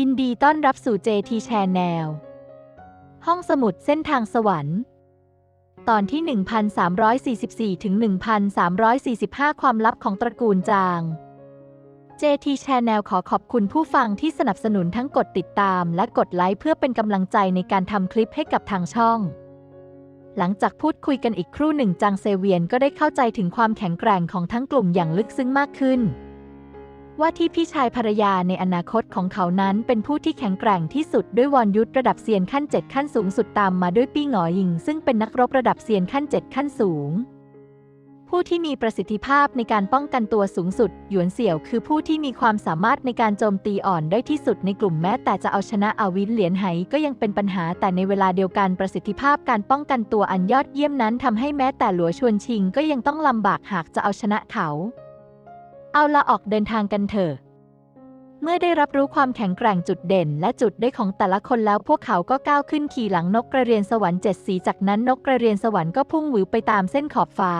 ยินดีต้อนรับสู่ JT Channel ห้องสมุดเส้นทางสวรรค์ ตอนที่ 1344 ถึง 1345 ความลับของตระกูลจาง JT Channel ขอขอบคุณผู้ฟังที่สนับสนุนทั้งกดติดตามและกดไลค์เพื่อเป็นกำลังใจในการทำคลิปให้กับทางช่อง หลังจากพูดคุยกันอีกครู่หนึ่งจางเซเวียนก็ได้เข้าใจถึงความแข็งแกร่งของทั้งกลุ่มอย่างลึกซึ้งมากขึ้น ว่าที่พี่ชายภรรยาในอนาคตของเขานั้นเป็นผู้ที่แข็งแกร่งที่สุดด้วยวอนยุทธระดับเซียนขั้น 7 ขั้นสูงสุดตามมาด้วยปี้หงอยิง ซึ่งเป็นนักรบระดับเซียนขั้น 7 ขั้นสูง ผู้ที่มีประสิทธิภาพในการป้องกันตัวสูงสุด หยวนเสี่ยวคือผู้ที่มีความสามารถในการโจมตีอ่อนได้ที่สุดในกลุ่มแม้แต่จะเอาชนะอาวินเหรียญไหก็ยังเป็นปัญหาแต่ในเวลาเดียวกันประสิทธิภาพการป้องกันตัวอันยอดเยี่ยมนั้นทำให้แม้แต่หลัวชวนชิงก็ยังต้องลำบากหากจะเอาชนะเขา เอาละออกเดินทางกันเถอะ เมื่อได้รับรู้ความแข็งแกร่งจุดเด่น และจุดได้ของแต่ละคนแล้วพวกเขาก็ก้าวขึ้นขี่หลังนกกระเรียนสวรรค์เจ็ดสี จากนั้นนกกระเรียนสวรรค์ก็พุ่งหวิวไปตามเส้นขอบฟ้า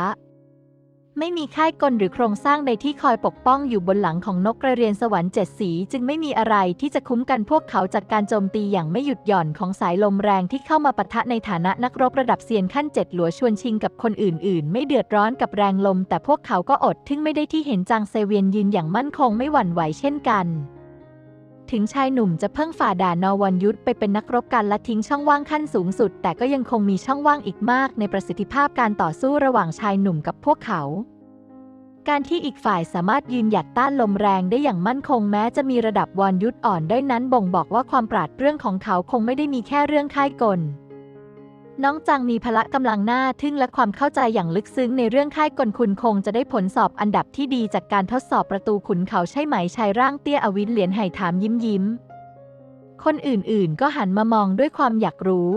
ไม่มีค่ายกลหรือโครงสร้างใดที่คอยปกป้องอยู่บนหลังของนกกระเรียนสวรรค์เจ็ดสี จึงไม่มีอะไรที่จะคุ้มกันพวกเขาจากการโจมตีอย่างไม่หยุดหย่อนของสายลมแรงที่เข้ามาปะทะในฐานะนักรบระดับเซียนขั้นเจ็ดหลัวชวนชิงกับคนอื่น ๆ ไม่เดือดร้อนกับแรงลม แต่พวกเขาก็อดทึ่งไม่ได้ที่เห็นจางเซเวียนยืนอย่างมั่นคงไม่หวั่นไหวเช่นกัน ถึงชายหนุ่มจะเพิ่งฝ่าด่านนอวันยุทธไปเป็นนักรบกันและทิ้งช่องว่างขั้นสูงสุด แต่ก็ยังคงมีช่องว่างอีกมากในประสิทธิภาพการต่อสู้ระหว่างชายหนุ่มกับพวกเขา การที่อีกฝ่ายสามารถยืนหยัดต้านลมแรงได้อย่างมั่นคงแม้จะมีระดับวอนยุทธอ่อนด้อยนั้นบ่งบอกว่าความปราดเรื่องของเขาคงไม่ได้มีแค่เรื่องค่ายกล น้องจังมีพละกำลังหน้าทึ่งและความเข้าใจอย่างลึกซึ้งในเรื่องค่ายกลคุณคงจะได้ผลสอบอันดับที่ดีจากการทดสอบประตูขุนเขาใช่ไหมชายร่างเตี้ยอวินเหรียญไห่ถามยิ้มยิ้ม คนอื่นๆ ก็หันมามองด้วยความอยากรู้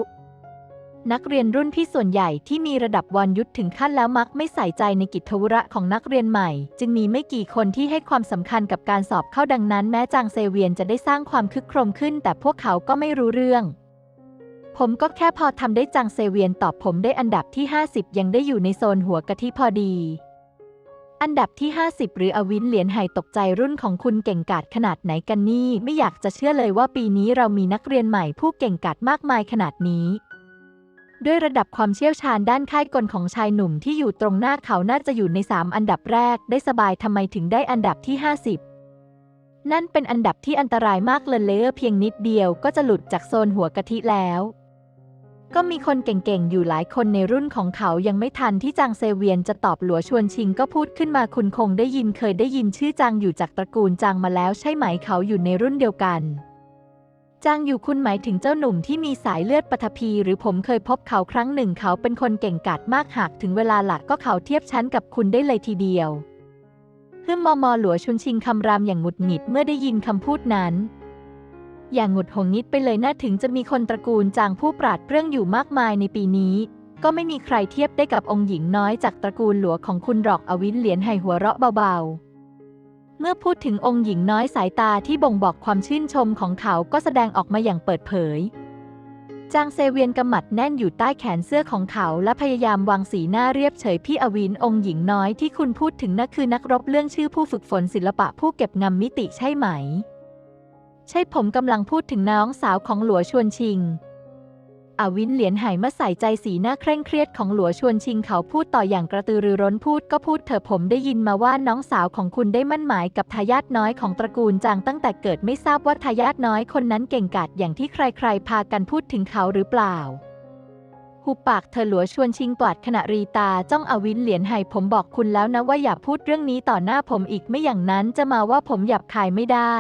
นักเรียนรุ่นพี่ส่วนใหญ่ที่มีระดับวันยุทธถึงขั้นแล้วมักไม่ใส่ใจในกิจธุระของนักเรียนใหม่ จึงมีไม่กี่คนที่ให้ความสำคัญกับการสอบเข้าดังนั้น แม้จางเซเวียนจะได้สร้างความคึกโครมขึ้น แต่พวกเขาก็ไม่รู้เรื่อง ผมก็แค่พอทำได้จางเซเวียนตอบผมได้อันดับที่ 50 ยังได้อยู่ในโซนหัวกะทิพอดี อันดับที่ 50 หรืออวินเหรียญไห่ตกใจรุ่นของคุณเก่งกาจขนาดไหนกันนี่ ไม่อยากจะเชื่อเลยว่าปีนี้เรามีนักเรียนใหม่ผู้เก่งกาจมากมายขนาดนี้ ด้วยระดับความเชี่ยวชาญด้านค่ายกลของชายหนุ่มที่อยู่ตรงหน้าเขาน่าจะอยู่ใน 3 อันดับแรก ได้สบายทำไมถึงได้อันดับที่ 50นั่นเป็นอันดับที่อันตรายมากเลยเลอเพียงนิดเดียวก็จะหลุดจากโซนหัวกะทิแล้ว ก็มีคนเก่งๆ อยู่หลายคนในรุ่นของเขายังไม่ทันที่จางเซเวียนจะตอบหลัวชวนชิงก็พูดขึ้นมาคุณคงได้ยินเคยได้ยินชื่อจางอยู่จากตระกูลจางมาแล้วใช่ไหมเขาอยู่ในรุ่นเดียวกันจางอยู่คุณหมายถึงเจ้าหนุ่มที่มีสายเลือดปฐพี หรือผมเคยพบเขาครั้งหนึ่งเขาเป็นคนเก่งกาจมากหากถึงเวลาหลักก็เขาเทียบชั้นกับคุณได้เลยทีเดียวฮึมมอมอหลัวชุนชิงคำรามอย่างหงุดหงิดเมื่อได้ยินคำพูดนั้น อย่างหงุดหงิดไปเลยน่าถึงจะมีคนตระกูลจางผู้ปราดเปรื่องอยู่มากมายในปีนี้ ก็ไม่มีใครเทียบได้กับองค์หญิงน้อยจากตระกูลหลัวของคุณหรอกอวินเหรียญไห่หัวเราะเบาๆ เมื่อพูดถึงองค์หญิงน้อยสายตาที่บ่งบอกความชื่นชมของเขาก็แสดงออกมาอย่างเปิดเผย จางเซเวียนกำมัดแน่นอยู่ใต้แขนเสื้อของเขาและพยายามวางสีหน้าเรียบเฉยพี่อวินองค์หญิงน้อยที่คุณพูดถึงนั่นคือนักรบเรื่องชื่อผู้ฝึกฝนศิลปะผู้เก็บงำมิติใช่ไหม ใช่ผมกำลังพูดถึงน้องสาวของหลัวชวนชิง อวินเหรียญไหมาใส่ใจสีหน้าเคร่งเครียดของหลัวชวนชิงเขาพูดต่ออย่างกระตือรือร้นพูดก็พูดเถอะผมได้ยินมาว่าน้องสาวของคุณได้มั่นหมายกับทายาทน้อยของตระกูลจางตั้งแต่เกิดไม่ทราบว่าทายาทน้อยคนนั้นเก่งกาจอย่างที่ใครๆ พากันพูดถึงเขาหรือเปล่าหุบปากเธอหลัวชวนชิงกวาดขณะรีตาจ้องอวินเหรียญไห่ผมบอกคุณแล้วนะว่าอย่าพูดเรื่องนี้ต่อหน้าผมอีกไม่อย่างนั้นจะมาว่าผมหยาบคายไม่ได้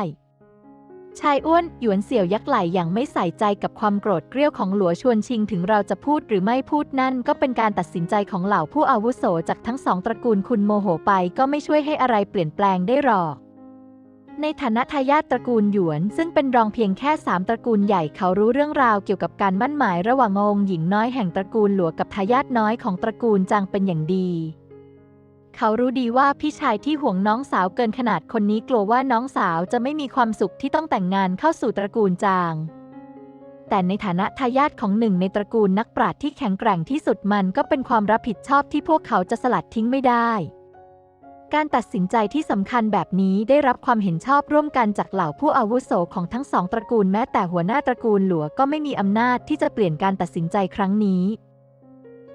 ชายอ้วนหยวนเสี่ยวยักไหลอย่างไม่ใส่ใจกับความโกรธเกรี้ยวของหลัวชวนชิงถึงเราจะพูดหรือไม่พูดนั่น ก็เป็นการตัดสินใจของเหล่าผู้อาวุโสจากทั้งสองตระกูลคุณโมโหไปก็ไม่ช่วยให้อะไรเปลี่ยนแปลงได้หรอกในฐานะทายาทตระกูลหยวน ซึ่งเป็นรองเพียงแค่สามตระกูลใหญ่เขารู้เรื่องราวเกี่ยวกับการมั่นหมายระหว่างองค์หญิงน้อยแห่งตระกูลหลัวกับทายาทน้อยของตระกูลจางเป็นอย่างดี เขารู้ดีว่าพี่ชายที่ห่วงน้องสาวเกินขนาดคนนี้กลัวว่าน้องสาวจะไม่มีความสุขที่ต้องแต่งงานเข้าสู่ตระกูลจาง แต่ในฐานะทายาทของหนึ่งในตระกูลนักปราชญ์ที่แข็งแกร่งที่สุดมันก็เป็นความรับผิดชอบที่พวกเขาจะสลัดทิ้งไม่ได้ การตัดสินใจที่สำคัญแบบนี้ได้รับความเห็นชอบร่วมกันจากเหล่าผู้อาวุโสของทั้งสองตระกูลแม้แต่หัวหน้าตระกูลหลัวก็ไม่มีอำนาจที่จะเปลี่ยนการตัดสินใจครั้งนี้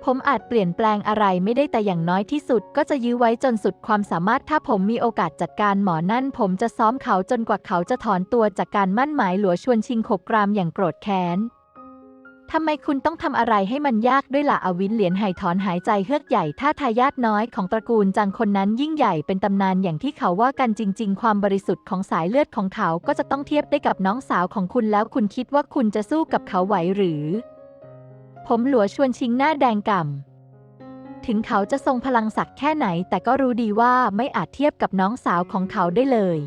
ผมอาจเปลี่ยนแปลงอะไรไม่ได้แต่อย่างน้อยที่สุด ก็จะยื้อไว้จนสุดความสามารถถ้าผมมีโอกาสจัดการหมอนั่น ผมจะซ้อมเขาจนกว่าเขาจะถอนตัวจากการมั่นหมายหลัวชวนชิงขบกรามอย่างโกรธแค้นทำไมคุณต้องทำอะไรให้มันยากด้วยล่ะอวินเหรียญไหถอนหายใจเฮือกใหญ่ถ้าทายาทน้อยของตระกูลจังคนนั้นยิ่งใหญ่เป็นตำนานอย่างที่เขาว่ากันจริง ๆ ความบริสุทธิ์ของสายเลือดของเขาก็จะต้องเทียบได้กับน้องสาวของคุณแล้วคุณคิดว่าคุณจะสู้กับเขาไหวหรือ ผมหลัวชวนชิงหน้าแดงก่ำ ถึงเขาจะทรงพลังศักดิ์แค่ไหน แต่ก็รู้ดีว่าไม่อาจเทียบกับน้องสาวของเขาได้เลย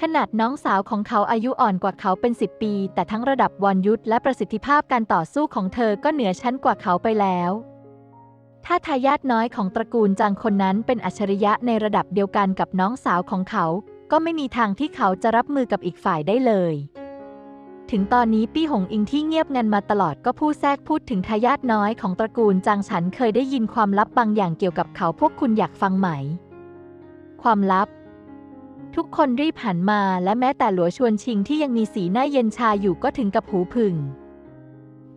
ขนาดน้องสาวของเขาอายุอ่อนกว่าเขาเป็น 10 ปี แต่ทั้งระดับวรยุทธและประสิทธิภาพการต่อสู้ของเธอก็เหนือชั้นกว่าเขาไปแล้ว ถ้าทายาทน้อยของตระกูลจางคนนั้นเป็นอัจฉริยะในระดับเดียวกันกับน้องสาวของเขา ก็ไม่มีทางที่เขาจะรับมือกับอีกฝ่ายได้เลย ถึงตอนนี้ปี้หงอิงที่เงียบงันมาตลอดก็พูดแทรกพูดถึงทายาทน้อยของตระกูลจางฉันเคยได้ยินความลับบางอย่างเกี่ยวกับเขาพวกคุณอยากฟังไหม ความลับ ทุกคนรีบหันมาและแม้แต่หลัวชวนชิงที่ยังมีสีหน้าเย็นชาอยู่ก็ถึงกับหูผึ่ง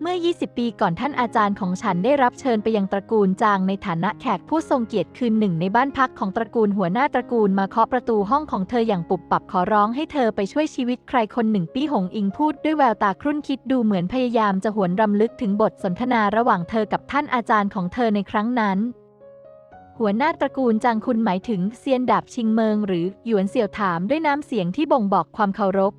เมื่อ 20 ปีก่อนท่านอาจารย์ของฉันได้รับเชิญไปยังตระกูลจางในฐานะแขกผู้ทรงเกียรติคืนหนึ่งในบ้านพักของตระกูลหัวหน้าตระกูลมาเคาะประตูห้องของเธออย่างปุบปับขอร้องให้เธอไปช่วยชีวิตใครคนหนึ่งปี้หงอิงพูดด้วยแววตาครุ่นคิดดูเหมือนพยายามจะหวนรำลึกถึงบทสนทนาระหว่างเธอกับท่านอาจารย์ของเธอในครั้งนั้น หัวหน้าตระกูลจางคุณหมายถึงเซียนดาบชิงเมิงหรือหยวนเสี่ยวถามด้วยน้ำเสียงที่บ่งบอกความเคารพ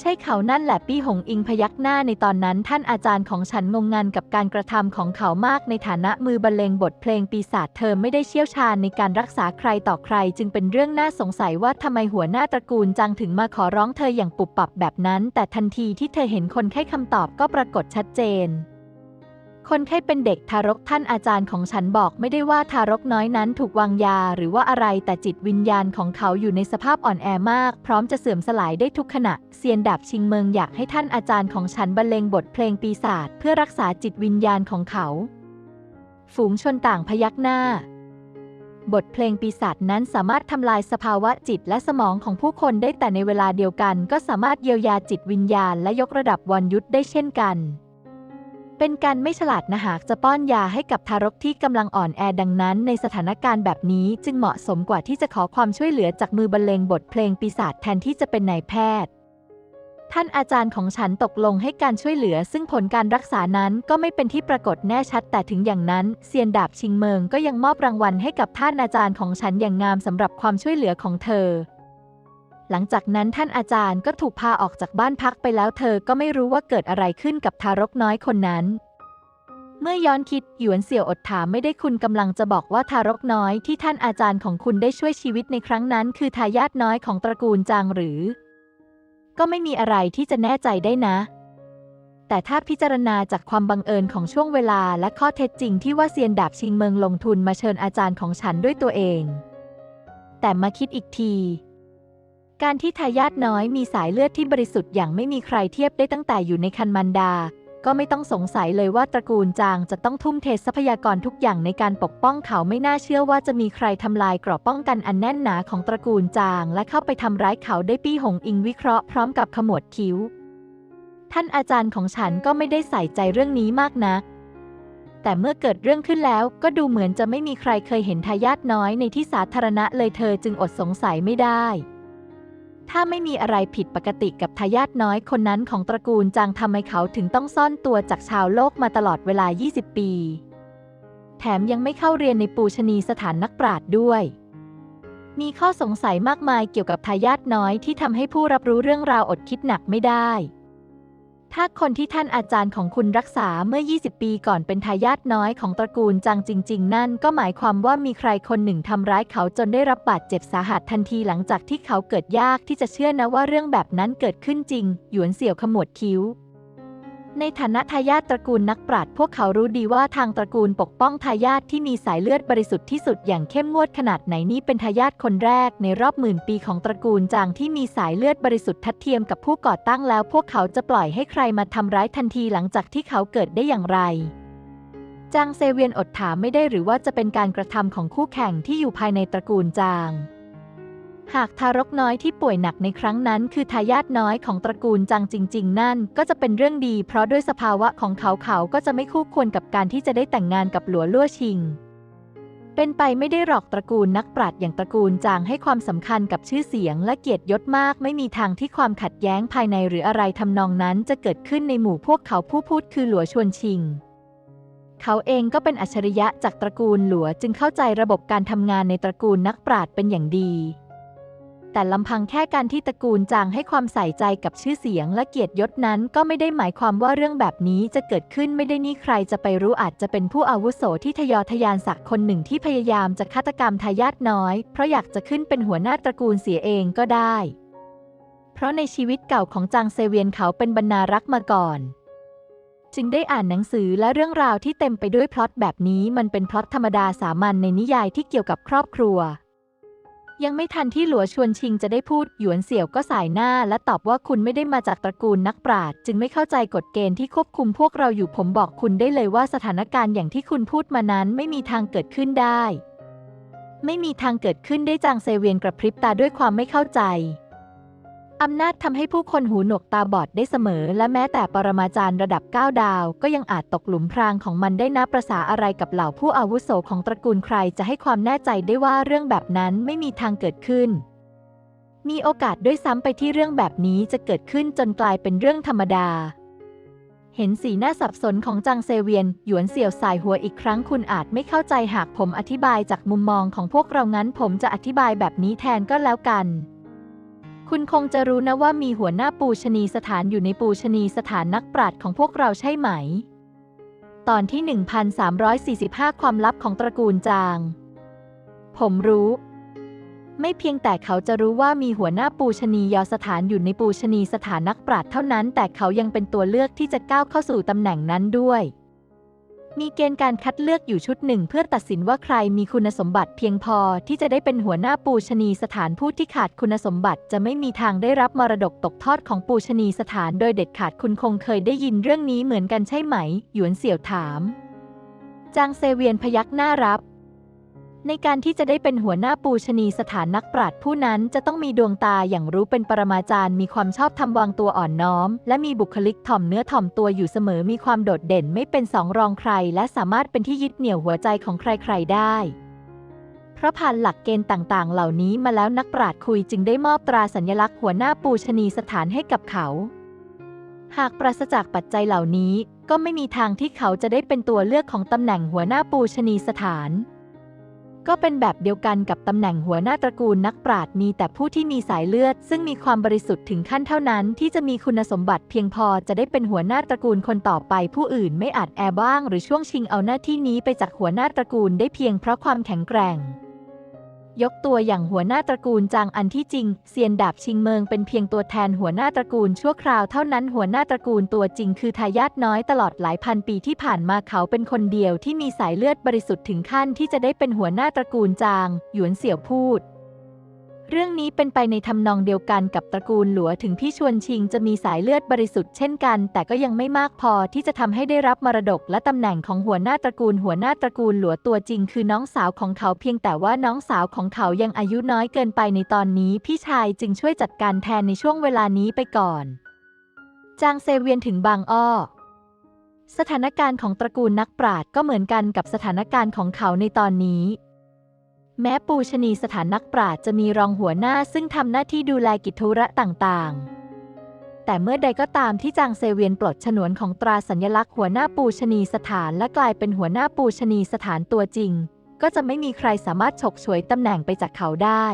ใช่เขานั่นแหละปี้หงอิงพยักหน้าในตอนนั้นท่านอาจารย์ของฉันงงงันกับการกระทำของเขามากในฐานะมือบรรเลงบทเพลงปีศาจเธอไม่ได้เชี่ยวชาญในการรักษาใครต่อใคร จึงเป็นเรื่องน่าสงสัยว่าทำไมหัวหน้าตระกูลจังถึงมาขอร้องเธออย่างปุบปับแบบนั้น แต่ทันทีที่เธอเห็นคนไข้คำตอบก็ปรากฏชัดเจน คนไข้เป็นเด็กทารกท่านอาจารย์ของฉันบอกไม่ได้ว่าทารกน้อยนั้นถูกวางยาหรือว่าอะไรแต่จิตวิญญาณของเขาอยู่ในสภาพอ่อนแอมาก พร้อมจะเสื่อมสลายได้ทุกขณะ เซียนดาบชิงเมิงอยากให้ท่านอาจารย์ของฉันบรรเลงบทเพลงปีศาจเพื่อรักษาจิตวิญญาณของเขา ฝูงชนต่างพยักหน้า บทเพลงปีศาจนั้นสามารถทำลายสภาวะจิตและสมองของผู้คนได้แต่ในเวลาเดียวกัน ก็สามารถเยียวยาจิตวิญญาณและยกระดับวันยุทธได้เช่นกัน เป็นการไม่ฉลาดนะหากจะป้อนยาให้กับทารกที่กำลังอ่อนแอดังนั้น ในสถานการณ์แบบนี้จึงเหมาะสมกว่าที่จะขอความช่วยเหลือจากมือบรรเลงบทเพลงปีศาจแทนที่จะเป็นนายแพทย์ ท่านอาจารย์ของฉันตกลงให้การช่วยเหลือ ซึ่งผลการรักษานั้นก็ไม่เป็นที่ปรากฏแน่ชัด แต่ถึงอย่างนั้นเซียนดาบชิงเมิงก็ยังมอบรางวัลให้กับท่านอาจารย์ของฉันอย่างงามสำหรับความช่วยเหลือของเธอ หลังจากนั้นท่านอาจารย์ก็ถูกพาออกจากบ้านพักไปแล้วเธอก็ไม่รู้ว่าเกิดอะไรขึ้นกับทารกน้อยคนนั้น เมื่อย้อนคิดหยวนเสี่ยวอดถามไม่ได้คุณกำลังจะบอกว่าทารกน้อยที่ท่านอาจารย์ของคุณได้ช่วยชีวิตในครั้งนั้น คือทายาทน้อยของตระกูลจางหรือ ก็ไม่มีอะไรที่จะแน่ใจได้นะแต่ถ้าพิจารณาจากความบังเอิญของช่วงเวลาและข้อเท็จจริงที่ว่าเซียนดาบชิงเมืองลงทุนมาเชิญอาจารย์ของฉันด้วยตัวเอง แต่มาคิดอีกที การที่ทายาทน้อยมีสายเลือดที่บริสุทธิ์อย่างไม่มีใครเทียบได้ตั้งแต่อยู่ในคันมันดา ก็ไม่ต้องสงสัยเลยว่าตระกูลจางจะต้องทุ่มเททรัพยากรทุกอย่างในการปกป้องเขาไม่น่าเชื่อว่าจะมีใครทำลายกราะป้องกันอันแน่นหนาของตระกูลจาง และเข้าไปทำร้ายเขาได้ปี้หงอิงวิเคราะห์พร้อมกับขมวดคิ้ว ท่านอาจารย์ของฉันก็ไม่ได้ใส่ใจเรื่องนี้มากนักแต่เมื่อเกิดเรื่องขึ้นแล้วก็ดูเหมือนจะไม่มีใครเคยเห็นทายาทน้อยในที่สาธารณะเลยเธอจึงอดสงสัยไม่ได้ ถ้าไม่มีอะไรผิดปกติกับทายาทน้อยคนนั้นของตระกูลจางทำให้เขาถึงต้องซ่อนตัวจากชาวโลกมาตลอดเวลา 20 ปี แถมยังไม่เข้าเรียนในปูชนีสถานนักปราชญ์ด้วย มีข้อสงสัยมากมายเกี่ยวกับทายาทน้อยที่ทำให้ผู้รับรู้เรื่องราวอดคิดหนักไม่ได้ ถ้าคนที่ท่านอาจารย์ของคุณรักษาเมื่อ 20 ปีก่อนเป็นทายาทน้อยของตระกูลจังจริง ๆ นั่นก็หมายความว่ามีใครคนหนึ่งทำร้ายเขาจนได้รับบาดเจ็บสาหัสทันทีหลังจากที่เขาเกิดยากที่จะเชื่อนะว่าเรื่องแบบนั้นเกิดขึ้นจริง หยวนเสี่ยวขมวดคิ้ว ในฐานะทายาทตระกูลนักปราชญ์พวกเขารู้ดีว่าทางตระกูลปกป้องทายาทที่มีสายเลือดบริสุทธิ์ที่สุดอย่างเข้มงวดขนาดไหนนี่เป็นทายาทคนแรกในรอบหมื่นปีของตระกูลจางที่มีสายเลือดบริสุทธิ์ทัดเทียมกับผู้ก่อตั้งแล้ว พวกเขาจะปล่อยให้ใครมาทำร้ายทันทีหลังจากที่เขาเกิดได้อย่างไรจางเซเวียนอดถามไม่ได้หรือว่าจะเป็นการกระทำของคู่แข่งที่อยู่ภายในตระกูลจาง หากทารกน้อยที่ป่วยหนักในครั้งนั้น คือทายาทน้อยของตระกูลจางจริง ๆ นั่น ก็จะเป็นเรื่องดี เพราะด้วยสภาวะของเขาเขาก็จะไม่คู่ควรกับการที่จะได้แต่งงานกับหลัวลั่วชิง เป็นไปไม่ได้หรอกตระกูลนักปราชญ์อย่างตระกูลจางให้ความสำคัญกับชื่อเสียง และเกียรติยศมาก ไม่มีทางที่ความขัดแย้งภายในหรืออะไรทำนองนั้น จะเกิดขึ้นในหมู่พวกเขาผู้พูดคือหลัวชวนชิงเขาเองก็เป็นอัจฉริยะจากตระกูลหลัวจึงเข้าใจระบบการทำงานในตระกูลนักปราชญ์เป็นอย่างดี แต่ลำพังแค่การที่ตระกูลจางให้ความใส่ใจกับชื่อเสียงและเกียรติยศนั้น ก็ไม่ได้หมายความว่าเรื่องแบบนี้จะเกิดขึ้นไม่ได้นี่ใครจะไปรู้อาจจะเป็นผู้อาวุโสที่ทยอทะยานศักดิ์คนหนึ่งที่พยายามจะฆาตกรรมทายาทน้อย เพราะอยากจะขึ้นเป็นหัวหน้าตระกูลเสียเองก็ได้ เพราะในชีวิตเก่าของจางเซเวียนเขาเป็นบรรณารักษ์มาก่อนจึงได้อ่านหนังสือและเรื่องราวที่เต็มไปด้วยพล็อตแบบนี้มันเป็นพล็อตธรรมดาสามัญในนิยายที่เกี่ยวกับครอบครัว ยังไม่ทันที่หลัวชวนชิงจะได้พูด หยวนเสี่ยวก็สายหน้า และตอบว่าคุณไม่ได้มาจากตระกูลนักปราชญ์จึงไม่เข้าใจกฎเกณฑ์ที่ควบคุมพวกเราอยู่ผมบอกคุณได้เลยว่าสถานการณ์อย่างที่คุณพูดมานั้นไม่มีทางเกิดขึ้นได้ ไม่มีทางเกิดขึ้นได้จางเซเวียนกระพริบตาด้วยความไม่เข้าใจ อำนาจทำให้ผู้คนหูหนวกตาบอดได้เสมอ และแม้แต่ปรมาจารย์ระดับ 9 ดาว ก็ยังอาจตกหลุมพรางของมันได้นับประษาอะไรกับเหล่าผู้อาวุโสของตระกูลใครจะให้ความแน่ใจได้ว่าเรื่องแบบนั้นไม่มีทางเกิดขึ้น มีโอกาสด้วยซ้ำไปที่เรื่องแบบนี้จะเกิดขึ้นจนกลายเป็นเรื่องธรรมดา เห็นสีหน้าสับสนของจางเซเวียน หยวนเสี่ยวสายหัวอีกครั้งคุณอาจไม่เข้าใจหากผมอธิบายจากมุมมองของพวกเรางั้นผมจะอธิบายแบบนี้แทนก็แล้วกัน คุณคงจะรู้นะว่ามีหัวหน้าปูชนีสถานอยู่ในปูชนีสถานนักปราชญ์ของพวกเราใช่ไหม ตอนที่ 1345 ความลับของตระกูลจาง ผมรู้ ไม่เพียงแต่เขาจะรู้ว่ามีหัวหน้าปูชนียสถานอยู่ในปูชนีสถานนักปราชญ์เท่านั้น แต่เขายังเป็นตัวเลือกที่จะก้าวเข้าสู่ตำแหน่งนั้นด้วย มีเกณฑ์การคัดเลือกอยู่ชุดหนึ่งเพื่อตัดสินว่าใครมีคุณสมบัติเพียงพอที่จะได้เป็นหัวหน้าปูชนีสถานผู้ที่ขาดคุณสมบัติ จะไม่มีทางได้รับมรดกตกทอดของปูชนีสถานโดยเด็ดขาดคุณคงเคยได้ยินเรื่องนี้เหมือนกันใช่ไหม หยวนเสี่ยวถาม จางเซเวียนพยักหน้ารับ ในการที่จะได้เป็นหัวหน้าปูชนีสถานนักปราชญ์ผู้นั้นจะต้องมีดวงตาอย่างรู้เป็นปรมาจารย์ มีความชอบทำวางตัวอ่อนน้อม และมีบุคลิกถ่อมเนื้อถ่อมตัวอยู่เสมอมีความโดดเด่นไม่เป็นสองรองใคร และสามารถเป็นที่ยึดเหนี่ยวหัวใจของใครๆได้เพราะผ่านหลักเกณฑ์ต่างๆ เหล่านี้มาแล้วนักปราชญ์คุยจึงได้มอบตราสัญลักษณ์หัวหน้าปูชนีสถานให้กับเขา หากปราศจากปัจจัยเหล่านี้ ก็ไม่มีทางที่เขาจะได้เป็นตัวเลือกของตำแหน่งหัวหน้าปูชนีสถาน ก็เป็นแบบเดียวกันกับตำแหน่งหัวหน้าตระกูลนักปราชญ์มีแต่ผู้ที่มีสายเลือด ซึ่งมีความบริสุทธิ์ถึงขั้นเท่านั้น ที่จะมีคุณสมบัติเพียงพอจะได้เป็นหัวหน้าตระกูลคนต่อไป ผู้อื่นไม่อาจแอบบ้าง หรือช่วงชิงเอาหน้าที่นี้ไปจากหัวหน้าตระกูลได้เพียงเพราะความแข็งแกร่ง ยกตัวอย่างหัวหน้าตระกูลจางอันที่จริงเซียนดาบชิงเมิงเป็นเพียงตัวแทนหัวหน้าตระกูลชั่วคราวเท่านั้นหัวหน้าตระกูลตัวจริงคือทายาทน้อยตลอดหลายพันปีที่ผ่านมาเขาเป็นคนเดียวที่มีสายเลือดบริสุทธิ์ถึงขั้นที่จะได้เป็นหัวหน้าตระกูลจาง หยวนเสี่ยวพูด เรื่องนี้เป็นไปในทำนองเดียวกันกับตระกูลหลัวถึงพี่ชวนชิงจะมีสายเลือดบริสุทธิ์เช่นกัน แต่ก็ยังไม่มากพอที่จะทำให้ได้รับมรดกและตำแหน่งของหัวหน้าตระกูลหัวหน้าตระกูลหลัวตัวจริง คือน้องสาวของเขาเพียงแต่ว่าน้องสาวของเขายังอายุน้อยเกินไปในตอนนี้ พี่ชายจึงช่วยจัดการแทนในช่วงเวลานี้ไปก่อน จางเซเวียนถึงบางอ้อสถานการณ์ของตระกูลนักปราชญ์ก็เหมือนกันกับสถานการณ์ของเขาในตอนนี้ แม้ปูชนีสถานนักปราชญ์จะมีรองหัวหน้าซึ่งทำหน้าที่ดูแลกิจธุระต่างๆ แต่เมื่อใดก็ตามที่จางเซเวียนปลดฉนวนของตราสัญลักษณ์หัวหน้าปูชนีสถานและกลายเป็นหัวหน้าปูชนีสถานตัวจริง ก็จะไม่มีใครสามารถฉกฉวยตำแหน่งไปจากเขาได้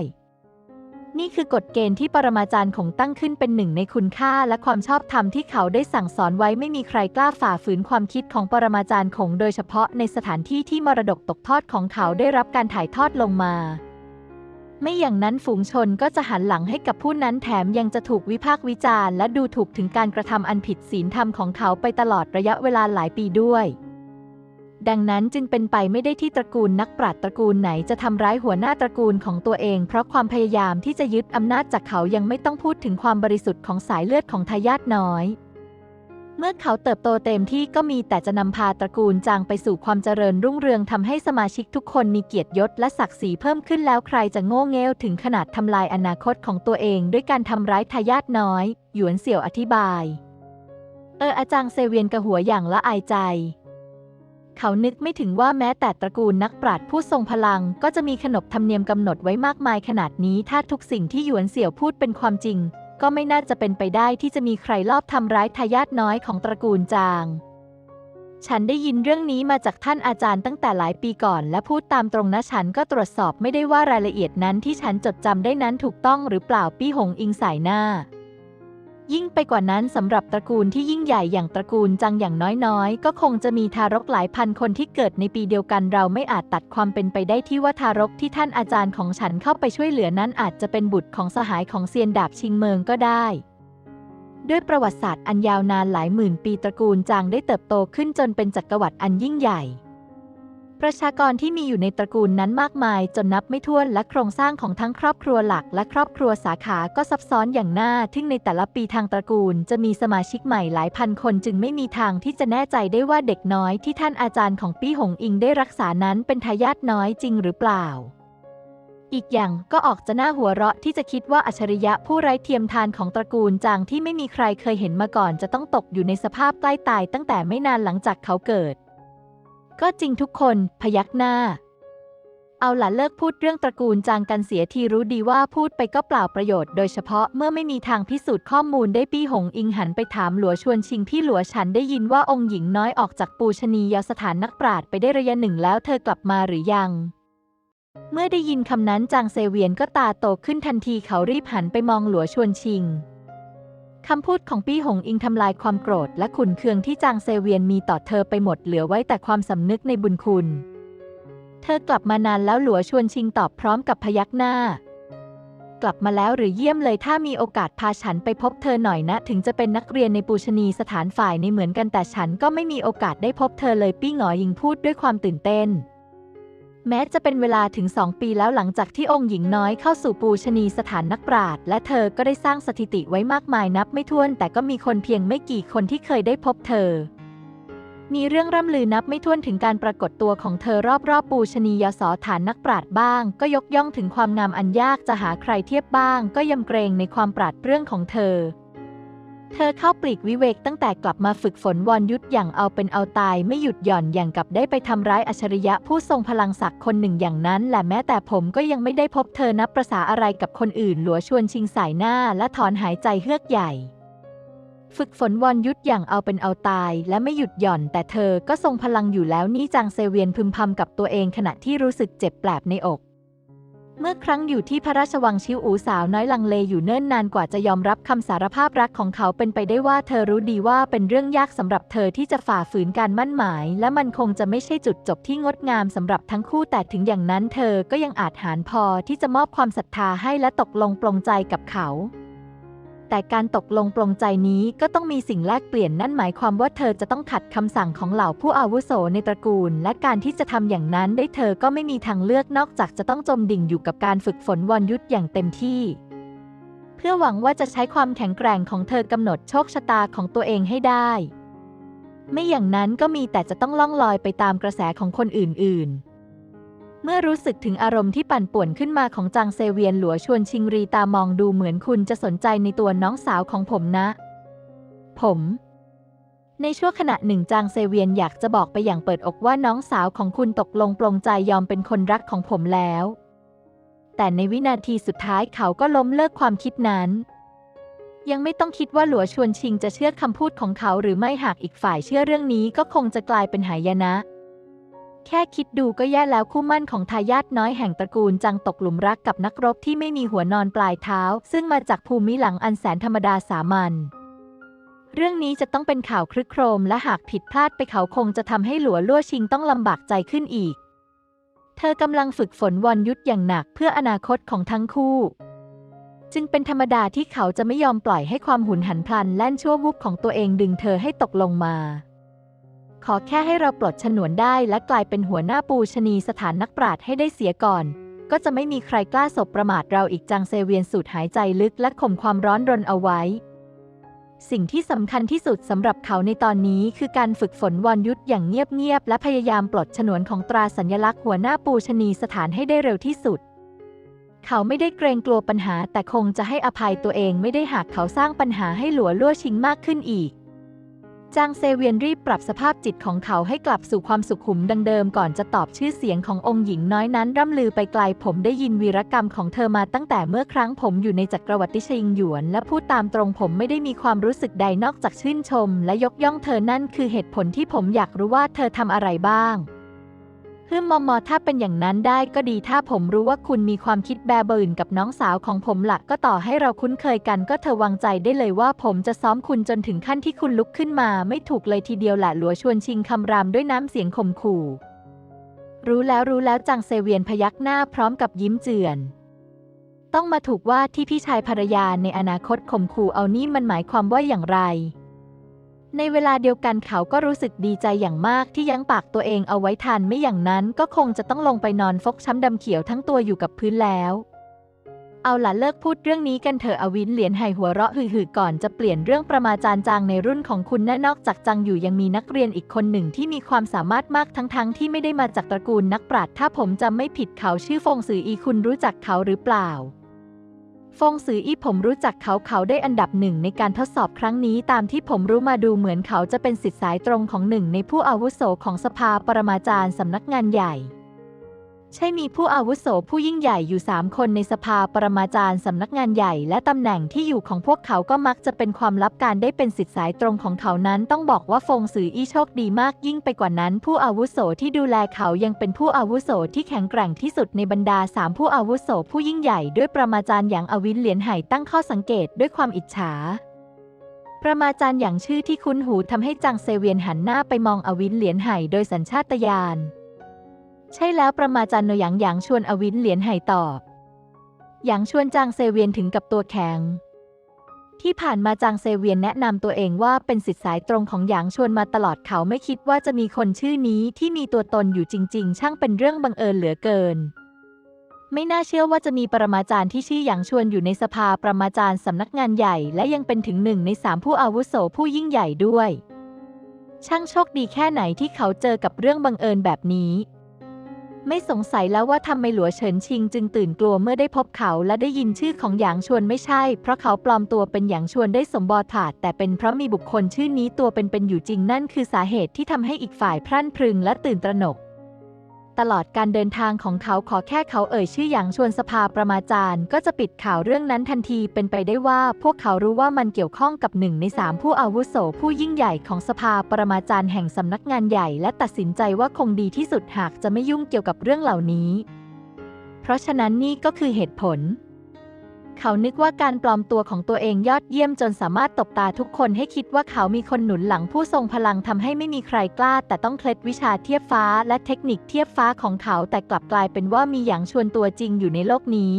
นี่คือกฎเกณฑ์ที่ปรมาจารย์คงตั้งขึ้นเป็นหนึ่งในคุณค่าและความชอบธรรมที่เขาได้สั่งสอนไว้ไม่มีใครกล้าฝ่าฝืนความคิดของปรมาจารย์คงโดยเฉพาะในสถานที่ที่มรดกตกทอดของเขาได้รับการถ่ายทอดลงมา ไม่อย่างนั้นฝูงชนก็จะหันหลังให้กับผู้นั้นแถมยังจะถูกวิพากษ์วิจารณ์และดูถูกถึงการกระทำอันผิดศีลธรรมของเขาไปตลอดระยะเวลาหลายปีด้วย ดังนั้นจึงเป็นไปไม่ได้ที่ตระกูลนักปราชญ์ตระกูลไหนจะทำร้ายหัวหน้าตระกูลของตัวเอง เพราะความพยายามที่จะยึดอำนาจจากเขายังไม่ต้องพูดถึงความบริสุทธิ์ของสายเลือดของทายาทน้อย เมื่อเขาเติบโตเต็มที่ก็มีแต่จะนำพาตระกูลจางไปสู่ความเจริญรุ่งเรืองทำให้สมาชิกทุกคนมีเกียรติยศและศักดิ์ศรีเพิ่มขึ้นแล้วใครจะโง่เง่วถึงขนาดทำลายอนาคตของตัวเอง ด้วยการทำร้ายทายาทน้อย หยวนเสี่ยวอธิบาย เอออาจารย์เซเวียนกระหัวอย่างละอายใจ เขานึกไม่ถึงว่าแม้แต่ตระกูลนักปราชญ์ผู้ทรงพลัง ก็จะมีขนบธรรมเนียมกำหนดไว้มากมายขนาดนี้ ถ้าทุกสิ่งที่หยวนเสี่ยวพูดเป็นความจริง ก็ไม่น่าจะเป็นไปได้ที่จะมีใครลอบทำร้ายทายาทน้อยของตระกูลจาง ฉันได้ยินเรื่องนี้มาจากท่านอาจารย์ตั้งแต่หลายปีก่อน และพูดตามตรงนะฉันก็ตรวจสอบไม่ได้ว่ารายละเอียดนั้นที่ฉันจดจำได้นั้นถูกต้องหรือเปล่าปี้หงอิงสายหน้า ยิ่งไปกว่านั้นสำหรับตระกูลที่ยิ่งใหญ่อย่างตระกูลจังอย่างน้อยๆ ก็คงจะมีทารกหลายพันคนที่เกิดในปีเดียวกันเราไม่อาจตัดความเป็นไปได้ที่ว่าทารกที่ท่านอาจารย์ของฉันเข้าไปช่วยเหลือนั้นอาจจะเป็นบุตรของสหายของเซียนดาบชิงเมิงก็ได้ ด้วยประวัติศาสตร์อันยาวนานหลายหมื่นปีตระกูลจางได้เติบโตขึ้นจนเป็นจักรวรรดิอันยิ่งใหญ่ ประชากรที่มีอยู่ในตระกูลนั้นมากมายจนนับไม่ถ้วนและโครงสร้างของทั้งครอบครัวหลักและครอบครัวสาขาก็ซับซ้อนอย่างน่าทึ่งในแต่ละปีทางตระกูล จะมีสมาชิกใหม่หลายพันคนจึงไม่มีทางที่จะแน่ใจได้ว่าเด็กน้อยที่ท่านอาจารย์ของปี้หงอิงได้รักษานั้นเป็นทายาทน้อยจริงหรือเปล่า อีกอย่างก็ออกจะน่าหัวเราะที่จะคิดว่าอัจฉริยะผู้ไร้เทียมทานของตระกูลจางที่ไม่มีใครเคยเห็นมาก่อน จะต้องตกอยู่ในสภาพใกล้ตายตั้งแต่ไม่นานหลังจากเขาเกิด ก็จริงทุกคนพยักหน้า เอาล่ะเลิกพูดเรื่องตระกูลจางกันเสียทีรู้ดีว่าพูดไปก็เปล่าประโยชน์โดยเฉพาะเมื่อไม่มีทางพิสูจน์ข้อมูลได้ปี้หงอิงหันไปถามหลัวชวนชิงพี่หลัวฉันได้ยินว่าองค์หญิงน้อยออกจากปูชนียสถานนักปราชญ์ไปได้ระยะหนึ่งแล้วเธอกลับมาหรือยังเมื่อได้ยินคำนั้นจางเซเวียนก็ตาโตขึ้นทันทีเขารีบหันไปมองหลัวชวนชิง คำพูดของปี้หงอิงทำลายความโกรธและขุนเคืองที่จางเซเวียนมีต่อเธอไปหมดเหลือไว้แต่ความสำนึกในบุญคุณ เธอกลับมานานแล้วหลัวชวนชิงตอบพร้อมกับพยักหน้า กลับมาแล้วหรือเยี่ยมเลยถ้ามีโอกาสพาฉันไปพบเธอหน่อยนะ ถึงจะเป็นนักเรียนในปูชนีสถานฝ่ายในเหมือนกันแต่ฉันก็ไม่มีโอกาสได้พบเธอเลยปี้หงอยิงพูดด้วยความตื่นเต้น แม้จะเป็นเวลาถึงสองปีแล้วหลังจากที่องค์หญิงน้อยเข้าสู่ปูชนีสถานนักปราชญ์และเธอก็ได้สร้างสถิติไว้มากมายนับไม่ถ้วน แต่ก็มีคนเพียงไม่กี่คนที่เคยได้พบเธอ มีเรื่องร่ำลือนับไม่ถ้วนถึงการปรากฏตัวของเธอรอบๆ ปูชนียสถานนักปราชญ์บ้าง ก็ยกย่องถึงความงามอันยากจะหาใครเทียบบ้าง ก็ยำเกรงในความปราดเรื่องของเธอ เธอเข้าปลีกวิเวกตั้งแต่กลับมาฝึกฝนวรยุทธอย่างเอาเป็นเอาตายไม่หยุดหย่อนอย่างกับได้ไปทำร้ายอัจฉริยะผู้ทรงพลังศักดิ์คนหนึ่งอย่างนั้น และแม้แต่ผมก็ยังไม่ได้พบเธอนับประษาอะไรกับคนอื่น หลัวชวนชิงสายหน้าและถอนหายใจเฮือกใหญ่ ฝึกฝนวรยุทธอย่างเอาเป็นเอาตาย และไม่หยุดหย่อน แต่เธอก็ทรงพลังอยู่แล้วนี่จางเซเวียนพึมพำกับตัวเองขณะที่รู้สึกเจ็บแปลบในอก เมื่อครั้งอยู่ที่พระราชวังชิวอูสาวน้อยลังเลอยู่เนิ่นนานกว่าจะยอมรับคำสารภาพรักของเขาเป็นไปได้ว่าเธอรู้ดีว่าเป็นเรื่องยากสำหรับเธอที่จะฝ่าฝืนการมั่นหมาย และมันคงจะไม่ใช่จุดจบที่งดงามสำหรับทั้งคู่แต่ถึงอย่างนั้นเธอก็ยังอาจหารพอที่จะมอบความศรัทธาให้และตกลงปลงใจกับเขา แต่การตกลงปลงใจนี้ก็ต้องมีสิ่งแลกเปลี่ยนนั่นหมายความว่าเธอจะต้องขัดคำสั่งของเหล่าผู้อาวุโสในตระกูล และการที่จะทำอย่างนั้นได้เธอก็ไม่มีทางเลือกนอกจากจะต้องจมดิ่งอยู่กับการฝึกฝนวรยุทธอย่างเต็มที่ เพื่อหวังว่าจะใช้ความแข็งแกร่งของเธอกำหนดโชคชะตาของตัวเองให้ได้ ไม่อย่างนั้นก็มีแต่จะต้องล่องลอยไปตามกระแสของคนอื่นๆ เมื่อรู้สึกถึงอารมณ์ที่ปั่นป่วนขึ้นมาของจางเซเวียนหลัวชวนชิงรีตามองดูเหมือนคุณจะสนใจในตัวน้องสาวของผมนะ ผม ในช่วงขณะหนึ่งจางเซเวียนอยากจะบอกไปอย่างเปิดอกว่าน้องสาวของคุณตกลงปลงใจยอมเป็นคนรักของผมแล้ว แต่ในวินาทีสุดท้ายเขาก็ล้มเลิกความคิดนั้นยังไม่ต้องคิดว่าหลัวชวนชิงจะเชื่อคำพูดของเขาหรือไม่หากอีกฝ่ายเชื่อเรื่องนี้ก็คงจะกลายเป็นหายนะ แค่คิดดูก็แย่แล้วคู่มั่นของทายาทน้อยแห่งตระกูลจังตกหลุมรักกับนักรบที่ไม่มีหัวนอนปลายเท้า ซึ่งมาจากภูมิหลังอันแสนธรรมดาสามัญเรื่องนี้จะต้องเป็นข่าวครึกโครม และหากผิดพลาดไปเขาคงจะทำให้หลัวลั่วชิงต้องลำบากใจขึ้นอีก เธอกำลังฝึกฝนวรยุทธอย่างหนักเพื่ออนาคตของทั้งคู่ จึงเป็นธรรมดาที่เขาจะไม่ยอมปล่อยให้ความหุนหันพลันแล่นชั่ววูบของตัวเองดึงเธอให้ตกลงมา ขอแค่ให้เราปลดฉนวนได้และกลายเป็นหัวหน้าปูชนีสถานนักปราชญ์ให้ได้เสียก่อน ก็จะไม่มีใครกล้าสบประมาทเราอีกจังเซเวียนสูดหายใจลึกและข่มความร้อนรนเอาไว้ สิ่งที่สำคัญที่สุดสำหรับเขาในตอนนี้คือการฝึกฝนวรยุทธ์อย่างเงียบๆและพยายามปลดฉนวนของตราสัญลักษณ์หัวหน้าปูชนีสถานให้ได้เร็วที่สุดเขาไม่ได้เกรงกลัวปัญหาแต่คงจะให้อภัยตัวเองไม่ได้หากเขาสร้างปัญหาให้หลัวลั่วชิงมากขึ้นอีก จางเซเวียนรีบปรับสภาพจิตของเขาให้กลับสู่ความสุขุมดังเดิมก่อนจะตอบชื่อเสียงขององค์หญิงน้อยนั้นร่ำลือไปไกลผมได้ยินวีรกรรมของเธอมาตั้งแต่เมื่อครั้งผมอยู่ในจักรวรรดิชิงหยวน และพูดตามตรงผมไม่ได้มีความรู้สึกใดนอกจากชื่นชม และยกย่องเธอนั่นคือเหตุผลที่ผมอยากรู้ว่าเธอทำอะไรบ้าง ฮึมมอมอถ้าเป็นอย่างนั้นได้ก็ดีถ้าผมรู้ว่าคุณมีความคิดแบเบิร์นกับน้องสาวของผมละก็ต่อให้เราคุ้นเคยกันก็เธอวางใจได้เลยว่าผมจะซ้อมคุณจนถึงขั้นที่คุณลุกขึ้นมาไม่ถูกเลยทีเดียวแหละหลัวชวนชิงคำรามด้วยน้ำเสียงข่มขู่ รู้แล้วรู้แล้วจังเซเวียนพยักหน้าพร้อมกับยิ้มเจือน ต้องมาถูกว่าที่พี่ชายภรรยาในอนาคตข่มขู่เอานี่มันหมายความว่าอย่างไร ในเวลาเดียวกันเขาก็รู้สึกดีใจอย่างมากที่ยั้งปากตัวเองเอาไว้ทันไม่อย่างนั้นก็คงจะต้องลงไปนอนฟกช้ำดำเขียวทั้งตัวอยู่กับพื้นแล้ว เอาล่ะเลิกพูดเรื่องนี้กันเถอะอวินเหรียญไห่หัวเราะหึ่ๆก่อนจะเปลี่ยนเรื่องประมาจารย์จางในรุ่นของคุณแน่นอกจากจังอยู่ยังมีนักเรียนอีกคนหนึ่งที่มีความสามารถมากทั้งๆทที่ไม่ได้มาจากตระกูลนักปราชญ์ถ้าผมจำไม่ผิดเขาชื่อฟงสืออีคุณรู้จักเขาหรือเปล่า ฟงสืออี้ผมรู้จักเขาเขาได้อันดับหนึ่งในการทดสอบครั้งนี้ตามที่ผมรู้มาดูเหมือนเขาจะเป็นสิทธิสายตรงของหนึ่งในผู้อาวุโสของสภาปรมาจารย์สำนักงานใหญ่ ใช่มีผู้อาวุโสผู้ยิ่งใหญ่อยู่สามคนในสภาปรมาจารย์สำนักงานใหญ่ และตำแหน่งที่อยู่ของพวกเขาก็มักจะเป็นความลับการได้เป็นสิทธิสายตรงของเขานั้นต้องบอกว่าฟงสืออี้โชคดีมากยิ่งไปกว่านั้น ผู้อาวุโสที่ดูแลเขายังเป็นผู้อาวุโสที่แข็งแกร่งที่สุดในบรรดาสามผู้อาวุโสผู้ยิ่งใหญ่ด้วยปรมาจารย์อย่างอวินเหรียญไห่ตั้งข้อสังเกตด้วยความอิจฉาประมาจารย์อย่างชื่อที่คุ้นหูทำให้จางเซเวียนหันหน้าไปมองอวินเหรียญไห่โดยสัญชาตญาณ ใช่แล้วประมาจารย์โนหยางหยางชวนอวินเหรียญไห่ตอบหยางชวนจางเซเวียนถึงกับตัวแข็ง ที่ผ่านมาจางเซเวียนแนะนำตัวเองว่าเป็นสิทธิสายตรงของหยางชวนมาตลอดเขาไม่คิดว่าจะมีคนชื่อนี้ที่มีตัวตนอยู่จริง ๆ ช่างเป็นเรื่องบังเอิญเหลือเกิน ไม่น่าเชื่อว่าจะมีปรมาจารย์ที่ชื่อหยางชวนอยู่ในสภาปรมาจารย์สำนักงานใหญ่ และยังเป็นถึงหนึ่งในสามผู้อาวุโสผู้ยิ่งใหญ่ด้วย ช่างโชคดีแค่ไหนที่เขาเจอกับเรื่องบังเอิญแบบนี้ ไม่สงสัยแล้วว่าทำไมหลัวเฉินชิงจึงตื่นกลัวเมื่อได้พบเขาและได้ยินชื่อของหยางชวนไม่ใช่ เพราะเขาปลอมตัวเป็นหยางชวนได้สมบอถาดแต่เป็นเพราะมีบุคคลชื่อนี้ตัวเป็นๆอยู่จริงนั่นคือสาเหตุที่ทำให้อีกฝ่ายพรั่นพรึงและตื่นตระหนก ตลอดการเดินทางของเขาขอแค่เขาเอ่ยชื่ออยางชวนสภาประมาจารย์ ก็จะปิดข่าวเรื่องนั้นทันทีเป็นไปได้ว่าพวกเขารู้ว่ามันเกี่ยวข้องกับหนึ่งในสามผู้อาวุโสผู้ยิ่งใหญ่ของสภาประมาจารย์แห่งสำนักงานใหญ่และตัดสินใจว่าคงดีที่สุดหากจะไม่ยุ่งเกี่ยวกับเรื่องเหล่านี้ เพราะฉะนั้นนี่ก็คือเหตุผล เขานึกว่าการปลอมตัวของตัวเองยอดเยี่ยมจนสามารถตบตาทุกคนให้คิดว่าเขามีคนหนุนหลังผู้ทรงพลังทำให้ไม่มีใครกล้า แต่ต้องเคล็ดวิชาเทียบฟ้าและเทคนิคเทียบฟ้าของเขาแต่กลับกลายเป็นว่ามีอย่างชวนตัวจริงอยู่ในโลกนี้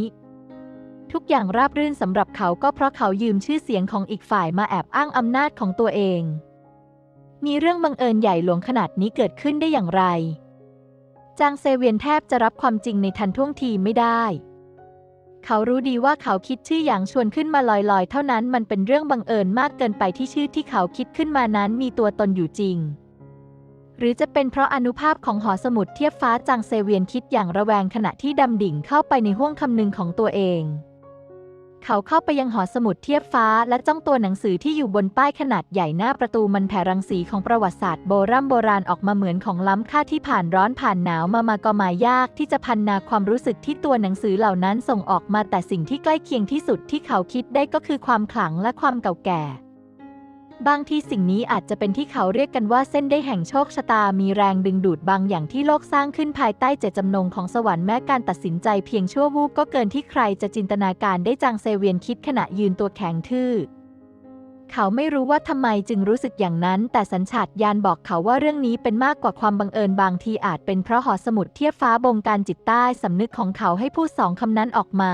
ทุกอย่างราบรื่นสำหรับเขาก็เพราะเขายืมชื่อเสียงของอีกฝ่ายมาแอบอ้างอำนาจของตัวเอง มีเรื่องบังเอิญใหญ่หลวงขนาดนี้เกิดขึ้นได้อย่างไร จางเซเวียนแทบจะรับความจริงในทันท่วงทีไม่ได้ เขารู้ดีว่าเขาคิดชื่ออย่างชวนขึ้นมาลอยๆ เท่านั้นมันเป็นเรื่องบังเอิญมากเกินไปที่ชื่อที่เขาคิดขึ้นมานั้นมีตัวตนอยู่จริง หรือจะเป็นเพราะอนุภาพของหอสมุดเทียบฟ้าจางเซเวียนคิดอย่างระแวงขณะที่ดำดิ่งเข้าไปในห้วงคำนึงของตัวเอง เขาเข้าไปยังหอสมุดเทียบฟ้าและจ้องตัวหนังสือที่อยู่บนป้ายขนาดใหญ่หน้าประตูมันแผ่รังสีของประวัติศาสตร์โบราณโบราณออกมาเหมือนของล้ำค่าที่ผ่านร้อนผ่านหนาวมามาก็มายากที่จะพันนาความรู้สึกที่ตัวหนังสือเหล่านั้นส่งออกมาแต่สิ่งที่ใกล้เคียงที่สุดที่เขาคิดได้ก็คือความขลังและความเก่าแก่ บางทีสิ่งนี้อาจจะเป็นที่เขาเรียกกันว่าเส้นได้แห่งโชคชะตา มีแรงดึงดูดบางอย่างที่โลกสร้างขึ้นภายใต้เจตจำนงของสวรรค์แม้การตัดสินใจเพียงชั่ววูบก็เกินที่ใครจะจินตนาการได้จางเซเวียนคิดขณะยืนตัวแข็งทื่อเขาไม่รู้ว่าทำไมจึงรู้สึกอย่างนั้น แต่สัญชาตญาณบอกเขาว่าเรื่องนี้เป็นมากกว่าความบังเอิญบางทีอาจเป็นเพราะหอสมุดเทียบฟ้าบงการจิตใต้สำนึกของเขาให้พูดสองคำนั้นออกมา